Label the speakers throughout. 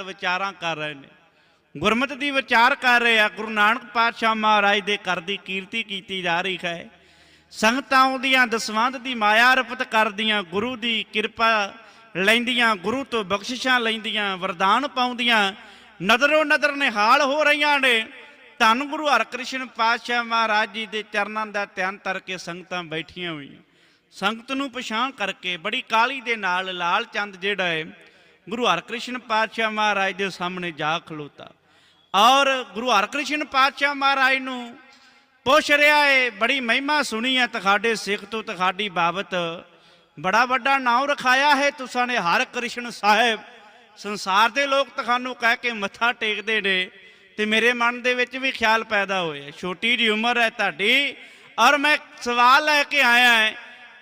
Speaker 1: ਮਤਲਬ ਵਿਚਾਰਾਂ ਕਰ ਰਹੇ ਨੇ। ਗੁਰਮਤਿ ਦੀ ਵਿਚਾਰ ਕਰ ਰਹੇ ਆ, ਗੁਰੂ ਨਾਨਕ ਪਾਤਸ਼ਾਹ ਮਹਾਰਾਜ ਦੇ ਘਰ ਦੀ ਕੀਰਤੀ ਕੀਤੀ ਜਾ ਰਹੀ ਹੈ। ਸੰਗਤਾਂ ਉਹਦੀਆਂ ਦਸਵੰਧ ਦੀ ਮਾਇਆ ਅਰਪਿਤ ਕਰਦੀਆਂ, ਗੁਰੂ ਦੀ ਕਿਰਪਾ ਲੈਂਦੀਆਂ, ਗੁਰੂ ਤੋਂ ਬਖਸ਼ਿਸ਼ਾਂ ਲੈਂਦੀਆਂ, ਵਰਦਾਨ ਪਾਉਂਦੀਆਂ। ਨਦਰੋ ਨਦਰ ਨਿਹਾਲ ਹੋ ਰਹੀਆਂ ਨੇ। ਧੰਨ ਗੁਰੂ ਹਰਕ੍ਰਿਸ਼ਨ ਪਾਤਸ਼ਾਹ ਮਹਾਰਾਜ ਜੀ ਦੇ ਚਰਨਾਂ ਦਾ ਧਿਆਨ ਤਰ ਕੇ ਸੰਗਤਾਂ ਬੈਠੀਆਂ ਹੋਈਆਂ। ਸੰਗਤ ਨੂੰ ਪਛਾਣ ਕਰਕੇ ਬੜੀ ਕਾਲੀ ਦੇ ਨਾਲ ਲਾਲ ਚੰਦ ਜਿਹੜਾ ਹੈ ਗੁਰੂ ਹਰਕ੍ਰਿਸ਼ਨ ਪਾਤਸ਼ਾਹ ਮਹਾਰਾਜ ਦੇ ਸਾਹਮਣੇ ਜਾ ਖਲੋਤਾ। ਔਰ ਗੁਰੂ ਹਰਕ੍ਰਿਸ਼ਨ ਪਾਤਸ਼ਾਹ ਮਹਾਰਾਜ ਨੂੰ ਪੁੱਛ ਰਿਹਾ ਏ, ਬੜੀ ਮਹਿਮਾ ਸੁਣੀ ਹੈ ਤੁਹਾਡੇ ਸਿੱਖ ਤੋਂ, ਤੁਹਾਡੀ ਬਾਬਤ। ਬੜਾ ਵੱਡਾ ਨਾਮ ਰਖਾਇਆ ਹੈ ਤੁਸਾਂ ਨੇ ਹਰ ਕ੍ਰਿਸ਼ਨ ਸਾਹਿਬ। ਸੰਸਾਰ ਦੇ ਲੋਕ ਤੁਹਾਨੂੰ ਕਹਿ ਕੇ ਮੱਥਾ ਟੇਕਦੇ ਨੇ ਤੇ ਮੇਰੇ ਮਨ ਦੇ ਵਿੱਚ ਵੀ ਖਿਆਲ ਪੈਦਾ ਹੋਇਆ। ਛੋਟੀ ਜੀ ਉਮਰ ਹੈ ਤੁਹਾਡੀ ਔਰ ਮੈਂ ਸਵਾਲ ਲੈ ਕੇ ਆਇਆ ਹੈ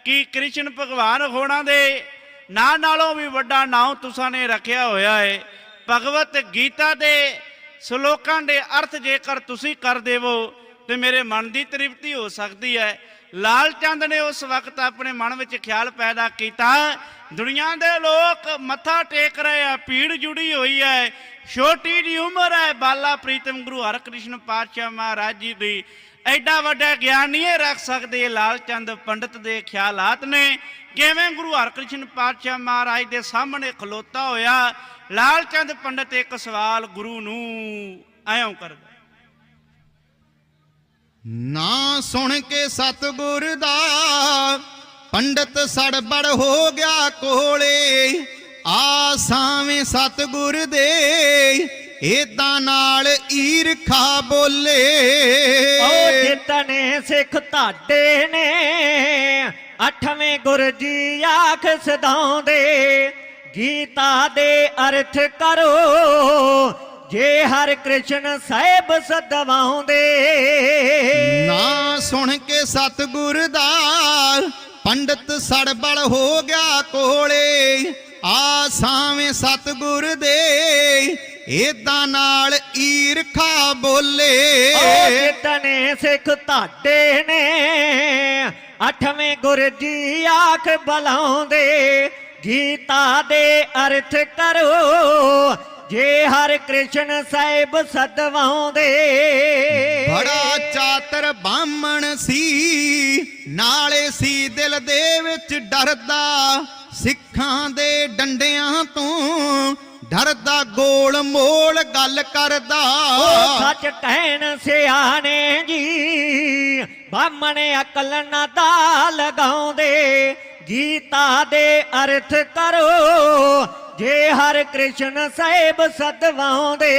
Speaker 1: ਕਿ ਕ੍ਰਿਸ਼ਨ ਭਗਵਾਨ ਹੋਣਾ ਦੇ ਨਾਂ ਨਾਲੋਂ ਵੀ ਵੱਡਾ ਨਾਮ ਤੁਸਾਂ ਨੇ ਰੱਖਿਆ ਹੋਇਆ ਹੈ ਭਗਵਤ ਗੀਤਾ ਦੇ ਸ਼ਲੋਕਾਂ ਦੇ ਅਰਥ ਜੇਕਰ ਤੁਸੀਂ ਕਰ ਦੇਵੋ, ਤੇ ਮੇਰੇ ਮਨ ਦੀ ਤ੍ਰਿਪਤੀ ਹੋ ਸਕਦੀ ਹੈ। ਲਾਲ ਚੰਦ ਨੇ ਉਸ ਵਕਤ ਆਪਣੇ ਮਨ ਵਿੱਚ ਖਿਆਲ ਪੈਦਾ ਕੀਤਾ, ਦੁਨੀਆ ਦੇ ਲੋਕ ਮੱਥਾ ਟੇਕ ਰਹੇ ਆ, ਭੀੜ ਜੁੜੀ ਹੋਈ ਹੈ। ਛੋਟੀ ਜੀ ਉਮਰ ਹੈ, ਬਾਲਾ ਪ੍ਰੀਤਮ ਗੁਰੂ ਹਰਕ੍ਰਿਸ਼ਨ ਪਾਤਸ਼ਾਹ ਮਹਾਰਾਜ ਜੀ ਦੀ। ਐਡਾ ਵੱਡਾ ਗਿਆਨ ਨਹੀਂ ਰੱਖ ਸਕਦੇ ਇਹ ਲਾਲ ਚੰਦ ਪੰਡਤ ਦੇ ਖਿਆਲਾਤ ਨੇ। ਕਿਵੇਂ ਗੁਰੂ ਹਰਕ੍ਰਿਸ਼ਨ ਪਾਤਸ਼ਾਹ ਮਹਾਰਾਜ ਦੇ ਸਾਹਮਣੇ ਖਲੋਤਾ ਹੋਇਆ? ਲਾਲ ਚੰਦ ਪੰਡਤ ਇੱਕ ਸਵਾਲ ਗੁਰੂ ਨੂੰ ਐਂ ਕਰਦਾ।
Speaker 2: ਨਾ ਸੁਣ ਕੇ ਸਤਗੁਰ ਦਾ ਪੰਡਤ ਸੜਬੜ ਹੋ ਗਿਆ ਕੋਲੇ। ਆ ਸਾਵੇਂ ਸਤਗੁਰ ਦੇ ਏਦਾਂ ਨਾਲ ਈਰਖਾ ਬੋਲੇ।
Speaker 3: ਓ ਜਿਤਨੇ ਸਿੱਖ ਤੁਹਾਡੇ ਨੇ। ਅਠਵੇਂ ਗੁਰ ਜੀ ਆਖ ਸਦਾਉਂਦੇ ਗੀਤਾ ਦੇ ਅਰਥ ਕਰੋ ਜੇ ਹਰ ਕ੍ਰਿਸ਼ਨ ਸਾਹਿਬ ਸਦਵਾਉਂਦੇ।
Speaker 2: ਨਾ ਸੁਣ ਕੇ ਸਤਗੁਰ ਦਾ ਪੰਡਤ ਸੜਬੜ ਹੋ ਗਿਆ ਕੋਲੇ ਆ ਸਾਵੇਂ ਸਤਗੁਰ ਦੇ ਏਦਾਂ ਨਾਲ ਈਰਖਾ ਬੋਲੇ।
Speaker 3: ਜਿਤਨੇ ਸਿੱਖ ਤੁਹਾਡੇ ਨੇ ਅਠਵੇਂ ਗੁਰ ਜੀ ਆਖ ਬਲਾਉਂਦੇ ਗੀਤਾ ਦੇ ਅਰਥ ਕਰੋ। ਜੇ ਹਰ ਕ੍ਰਿਸ਼ਨ ਸਾਹਿਬ ਸਦਵਾਉਂਦੇ।
Speaker 2: ਬੜਾ ਚਾਤਰ ਬਾਹਮਣ ਸੀ ਨਾਲੇ ਸੀ ਦਿਲ ਦੇ ਵਿੱਚ ਡਰਦਾ। ਸਿੱਖਾਂ ਦੇ ਡੰਡਿਆਂ ਤੋਂ ਡਰਦਾ ਗੋਲ ਮੋਲ ਗੱਲ ਕਰਦਾ।
Speaker 3: ਸੱਚ ਕਹਿਣ ਸਿਆਣੇ ਜੀ ਬਾਹਮਣ ਅਕਲ ਨਾ ਦਾ ਲਗਾਉਂਦੇ ਗੀਤਾ ਦੇ ਅਰਥ ਕਰੋ ਜੇ ਹਰ ਕ੍ਰਿਸ਼ਨ ਸਾਹਿਬ ਸਦਵਾਉਂਦੇ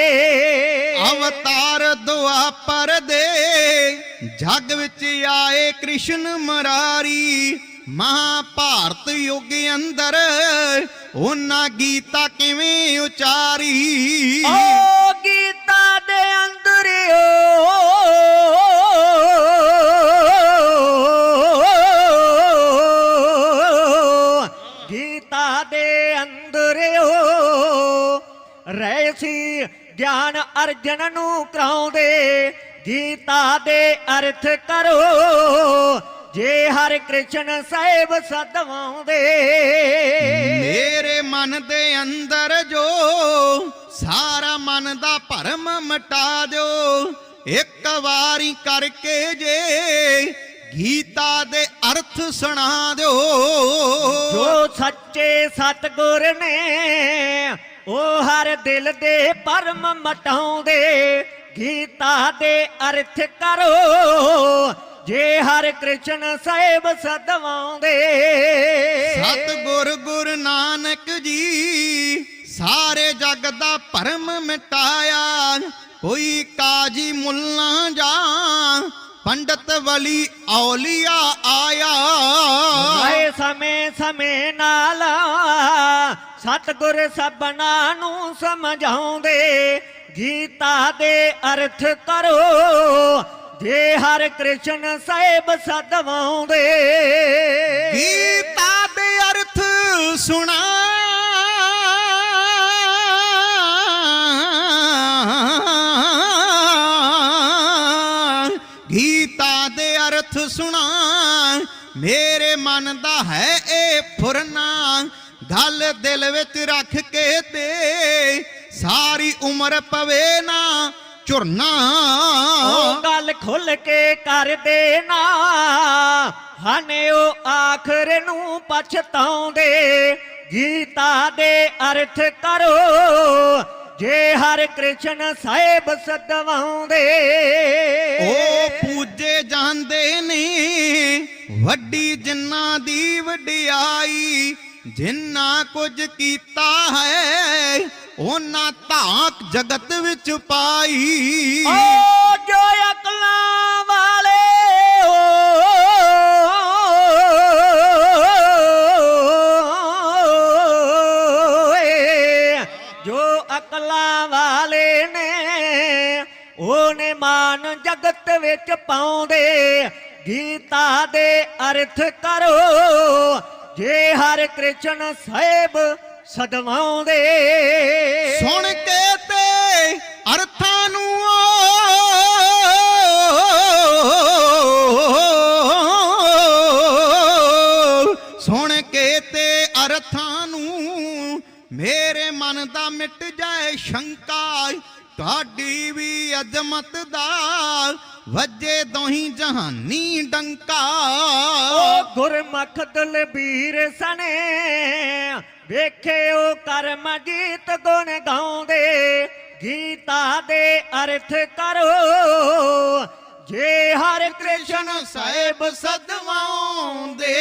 Speaker 2: ਅਵਤਾਰ ਦੁਆਪਰ ਦੇ ਜਗ ਵਿੱਚ ਆਏ ਕ੍ਰਿਸ਼ਨ ਮਰਾਰੀ ਮਹਾਭਾਰਤ ਯੁੱਗ ਅੰਦਰ ਉਹਨਾਂ ਗੀਤਾ ਕਿਵੇਂ ਉਚਾਰੀ?
Speaker 3: ਓ ਗੀਤਾ ਦੇ ਅੰਦਰ ਓ ਗਿਆਨ ਅਰਜਨ ਨੂੰ ਕਰਾਉਂਦੇ ਗੀਤਾ ਦੇ ਅਰਥ ਕਰੋ। ਜੇ ਹਰ ਕ੍ਰਿਸ਼ਨ ਸਾਹਿਬ ਸਦਵਾਉਂਦੇ
Speaker 2: ਮੇਰੇ ਮਨ ਦੇ ਅੰਦਰ ਜੋ ਸਾਰਾ ਮਨ ਦਾ ਭਰਮ ਮਿਟਾ ਦਿਓ। ਇੱਕ ਵਾਰੀ ਕਰਕੇ ਜੇ ਗੀਤਾ ਦੇ ਅਰਥ ਸੁਣਾ ਦਿਓ।
Speaker 3: ਜੋ ਸੱਚੇ ਸਤਗੁਰ ਨੇ ਉਹ ਹਰ ਦਿਲ ਦੇ ਪਰਮ ਮਟਾਉਂਦੇ, ਗੀਤਾ ਦੇ ਅਰਥ ਕਰੋ। ਜੇ ਹਰ ਕ੍ਰਿਸ਼ਨ ਸਾਹਿਬ ਸਦਵਾਉਂਦੇ।
Speaker 2: ਸਤਿਗੁਰ ਗੁਰੂ ਨਾਨਕ ਜੀ, ਸਾਰੇ ਜਗ ਦਾ ਭਰਮ ਮਿਟਾਇਆ। ਕੋਈ ਕਾਜੀ ਮੁੱਲਾ ਜਾ ਪੰਡਤ ਵਲੀ ਔਲੀਆ ਆਇਆ।
Speaker 3: ਸਮੇਂ ਸਮੇਂ ਨਾਲ ਸਤਗੁਰ ਸਭਨਾ ਨੂੰ ਸਮਝਾਉਂਦੇ, ਗੀਤਾ ਦੇ ਅਰਥ ਕਰੋ, ਜੇ ਹਰ ਕ੍ਰਿਸ਼ਨ ਸਾਹਿਬ ਸਦਵਾਉਂਦੇ।
Speaker 2: ਗੀਤਾ ਦੇ ਅਰਥ ਸੁਣਾ। ਗੀਤਾ ਦੇ ਅਰਥ ਸੁਣਾ। ਮੇਰੇ ਮਨ ਦਾ ਹੈ ਇਹ ਫੁਰਨਾ ਗੱਲ ਦਿਲ ਵਿੱਚ ਰੱਖ ਕੇ ਤੇ ਸਾਰੀ ਉਮਰ ਪਵੇ ਨਾ ਝੁਰਨਾ।
Speaker 3: ਉਹ ਗੱਲ ਖੁੱਲ ਕੇ ਕਰ ਦੇਣਾ ਹਾਨੇ ਉਹ ਆਖਰ ਨੂੰ ਪਛਤਾਉਂਦੇ ਗੀਤਾ ਦੇ ਅਰਥ ਕਰੋ ਜੇ ਹਰ ਕ੍ਰਿਸ਼ਨ ਸਾਹਿਬ ਸਦਵਾਉਂਦੇ।
Speaker 2: ਉਹ ਪੂਜੇ ਜਾਂਦੇ ਨੇ ਵੱਡੀ ਜਿੰਨਾ ਦੀ ਵਡਿਆਈ, ਜਿੰਨਾ ਕੁਝ ਕੀਤਾ ਹੈ ਉਹਨਾਂ ਧਾਕ ਜਗਤ ਵਿੱਚ ਪਾਈ।
Speaker 3: ਓ ਜੋ ਅਕਲਾਂ ਵਾਲੇ ਜੋ ਅਕਲਾਂ ਵਾਲੇ ਨੇ, ਉਹਨੇ ਮਾਨ ਜਗਤ ਵਿੱਚ ਪਾਉਂਦੇ। ਗੀਤਾ ਦੇ ਅਰਥ ਕਰੋ, ਜੇ ਹਰ ਕ੍ਰਿਸ਼ਨ ਸਾਹਿਬ ਸਦਵਾਉਂਦੇ
Speaker 2: ਸੁਣ ਕੇ ਤੇ ਅਰਥਾਂ ਨੂੰ ਸੁਣ ਕੇ ਤੇ ਅਰਥਾਂ ਨੂੰ ਮੇਰੇ ਮਨ ਦਾ ਮਿਟ ਜਾਏ ਸ਼ੰਕਾ, ਤੁਹਾਡੀ ਵੀ ਅਜ਼ਮਤ ਦਾ ਵੱਜੇ ਦੋਹੀ ਜਹਾਨੀ ਡੰਕਾ।
Speaker 3: ਓ ਗੁਰਮਖ ਦਲਬੀਰ ਸਣੇ, ਵੇਖੇ ਉਹ ਕਰਮ ਗੀਤ ਗੁਣ ਗਾਉਂਦੇ, ਗੀਤਾ ਦੇ ਅਰਥ ਕਰੋ। ਜੇ ਹਰ ਕ੍ਰਿਸ਼ਨ ਸਾਹਿਬ
Speaker 2: ਸਦਵਾਉਂਦੇ